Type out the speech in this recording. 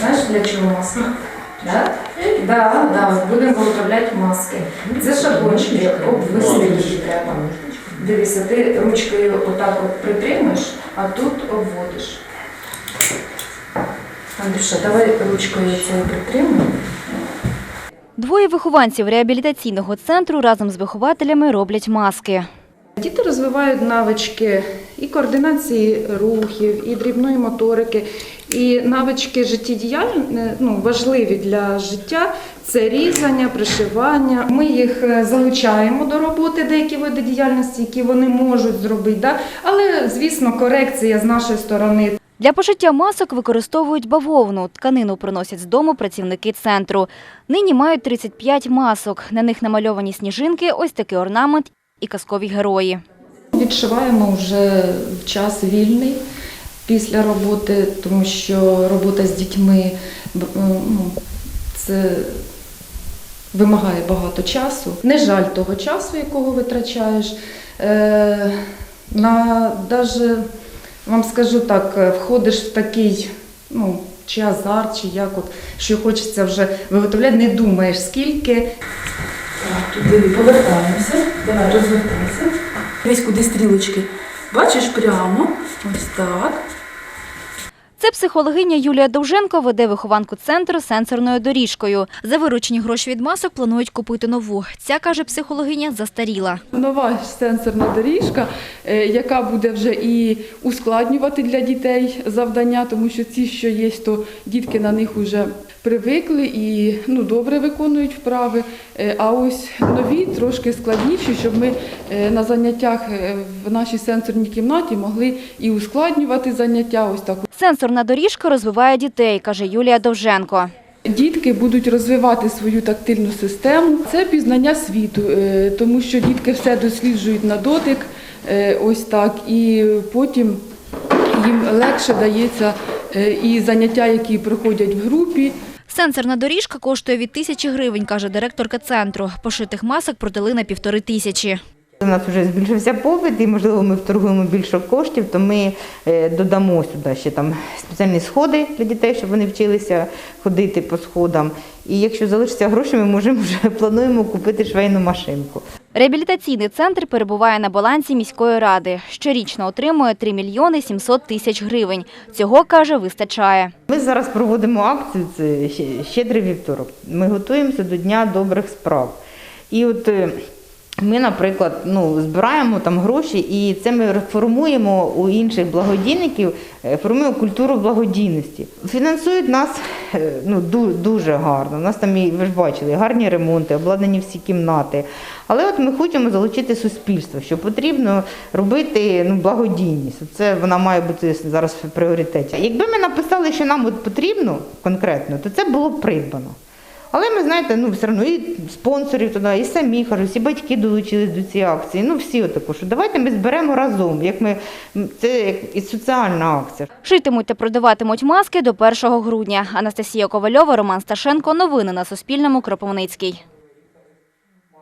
знаєш для чого маска? Да? Да, да, будемо виготовляти маски. Це шаблончики, обвести треба. Дивися, ти ручкою отак от притримуєш, а тут обводиш. Андрюша, давай ручкою цією притримуй. Двоє вихованців реабілітаційного центру разом з вихователями роблять маски. Діти розвивають навички і координації рухів, і дрібної моторики, і навички життєдіяльні, ну, важливі для життя. Це різання, пришивання. Ми їх е, залучаємо до роботи, деякі види діяльності, які вони можуть зробити. Да? Але, звісно, корекція з нашої сторони. Для пошиття масок використовують бавовну. Тканину приносять з дому працівники центру. Нині мають 35 масок. На них намальовані сніжинки, ось такий орнамент і казкові герої. Відшиваємо вже в час вільний після роботи, тому що робота з дітьми ну, це вимагає багато часу. Не жаль того часу, якого витрачаєш. Е, на, даже, вам скажу так, е, входиш в такий, ну, чи азарт, чи як от, що хочеться вже виготовляти, не думаєш скільки. Так, тут диви, повертаємося. Давай, розвертайся. Дивись, куди стрілочки. Бачиш прямо. Ось так. Це психологиня Юлія Довженко веде вихованку центру сенсорною доріжкою. За виручені гроші від масок планують купити нову. Ця, каже психологиня, застаріла. Нова сенсорна доріжка, е, яка буде вже і ускладнювати для дітей завдання, тому що ці, що є, то дітки на них вже привикли і ну, добре виконують вправи. Е, А ось нові трошки складніші, щоб ми е, на заняттях в нашій сенсорній кімнаті могли і ускладнювати заняття. Ось так. Сенсорна доріжка розвиває дітей, каже Юлія Довженко. Дітки будуть розвивати свою тактильну систему. Це пізнання світу, е, тому що дітки все досліджують на дотик, е, ось так, і потім їм легше дається е, і заняття, які проходять в групі. Сенсорна доріжка коштує від тисячі гривень, каже директорка центру. Пошитих масок продали на півтори тисячі. У нас вже збільшився попит, і можливо ми вторгуємо більше коштів, то ми е, додамо сюди ще там спеціальні сходи для дітей, щоб вони вчилися ходити по сходам. І якщо залишиться гроші, ми можемо вже плануємо купити швейну машинку. Реабілітаційний центр перебуває на балансі міської ради. Щорічно отримує 3 мільйони 700 тисяч гривень. Цього, каже, вистачає. Ми зараз проводимо акцію, це щедрий вівторок. Ми готуємося до Дня добрих справ. І от е, ми, наприклад, ну, збираємо там гроші, і це ми формуємо у інших благодійників, е, формуємо культуру благодійності. Фінансують нас е, ну, дуже гарно. У нас там, і, ви ж бачили, гарні ремонти, обладнані всі кімнати. Але от ми хочемо залучити суспільство, що потрібно робити ну, благодійність. Це вона має бути зараз в пріоритеті. Якби ми написали, що нам от потрібно конкретно, то це було придбано. Але ми знаєте, ну все одно і спонсорів туди, і самі кажуть, і батьки долучились до цієї акції. Ну всі отако, що давайте ми зберемо разом. Як ми це як і соціальна акція. Шитимуть та продаватимуть маски до 1 грудня. Анастасія Ковальова, Роман Сташенко. Новини на Суспільному. Кропивницький.